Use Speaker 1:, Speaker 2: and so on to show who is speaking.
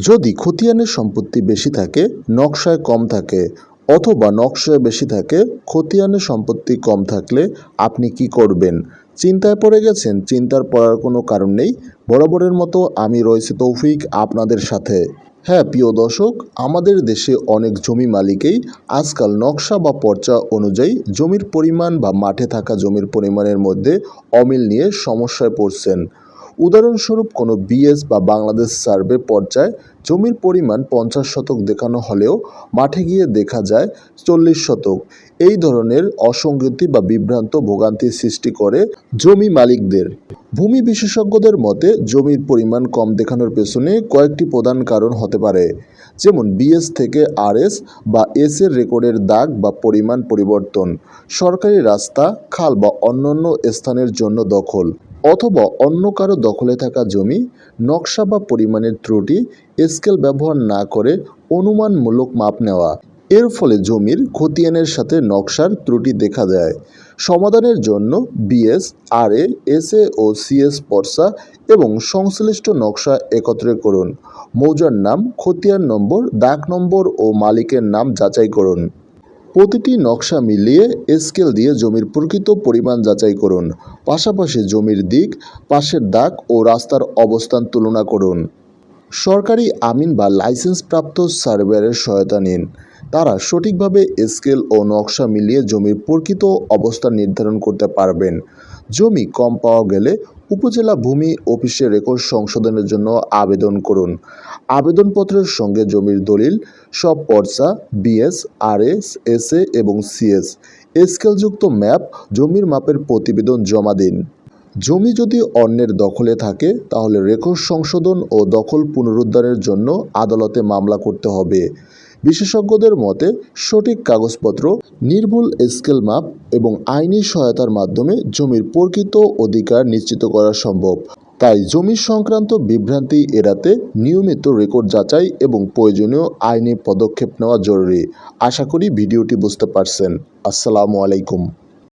Speaker 1: যদি খতিয়ানের সম্পত্তি বেশি থাকে, নকশায় কম থাকে অথবা নকশায় বেশি থাকে, খতিয়ানের সম্পত্তি কম থাকলে আপনি কি করবেন? চিন্তায় পড়ে গেছেন? চিন্তার পড়ার কোনো কারণ নেই? বরাবরের মতো আমি রয়েছে তৌফিক আপনাদের সাথে। হ্যাঁ প্রিয় দর্শক, আমাদের দেশে অনেক জমি মালিকেই আজকাল নকশা বা পর্চা অনুযায়ী জমির পরিমাণ বা মাঠে থাকা জমির পরিমাণের মধ্যে অমিল নিয়ে সমস্যায় পড়ছেন। উদাহরণস্বরূপ কোনো বিএস বা বাংলাদেশ সার্ভে পর্যায়ে জমির পরিমাণ পঞ্চাশ শতক দেখানো হলেও মাঠে গিয়ে দেখা যায় চল্লিশ শতক। এই ধরনের অসঙ্গতি বা বিভ্রান্ত ভোগান্তির সৃষ্টি করে জমি মালিকদের। ভূমি বিশেষজ্ঞদের মতে, জমির পরিমাণ কম দেখানোর পেছনে কয়েকটি প্রধান কারণ হতে পারে। যেমন বিএস থেকে আরএস বা এস এর রেকর্ডের দাগ বা পরিমাণ পরিবর্তন, সরকারি রাস্তা, খাল বা অন্যান্য স্থানের জন্য দখল। অথবা অন্য কারও দখলে থাকা জমি, নকশা বা পরিমাণের ত্রুটি, স্কেল ব্যবহার না করে অনুমানমূলক মাপ নেওয়া। এর ফলে জমির খতিয়ানের সাথে নকশার ত্রুটি দেখা দেয়। সমাধানের জন্য বিএস, আরএ, এসএ ও সিএস পর্সা এবং সংশ্লিষ্ট নকশা একত্রে করুন। মৌজার নাম, খতিয়ান নম্বর, দাগ নম্বর ও মালিকের নাম যাচাই করুন। প্রতিটি নকশা মিলিয়ে স্কেল দিয়ে জমির প্রকৃত পরিমাণ যাচাই করুন। পাশাপাশি জমির দিক, পাশের দাগ ও রাস্তার অবস্থান তুলনা করুন। সরকারি আমিন বা লাইসেন্সপ্রাপ্ত সার্ভেয়ারের সহায়তা নিন। তারা সঠিকভাবে স্কেল ও নকশা মিলিয়ে জমির প্রকৃত অবস্থান নির্ধারণ করতে পারবেন। জমি কম পাওয়া গেলে উপজেলা ভূমি অফিসে রেকর্ড সংশোধনের জন্য আবেদন করুন। আবেদনপত্রের সঙ্গে জমির দলিল, সব পর্চা বিএস, আরএস, এসএ এবং সিএস, স্কেলযুক্ত ম্যাপ, জমির মাপের প্রতিবেদন জমা দিন। জমি যদি অন্যের দখলে থাকে, তাহলে রেকর্ড সংশোধন ও দখল পুনরুদ্ধারের জন্য আদালতে মামলা করতে হবে। বিশেষজ্ঞদের মতে, সঠিক কাগজপত্র, নির্ভুল স্কেল মাপ এবং আইনি সহায়তার মাধ্যমে জমির প্রকৃত অধিকার নিশ্চিত করা সম্ভব। তাই জমি সংক্রান্ত বিভ্রান্তি এড়াতে নিয়মিত রেকর্ড যাচাই এবং প্রয়োজনীয় আইনি পদক্ষেপ নেওয়া জরুরি। আশা করি ভিডিওটি বুঝতে পারছেন। আসসালামু আলাইকুম।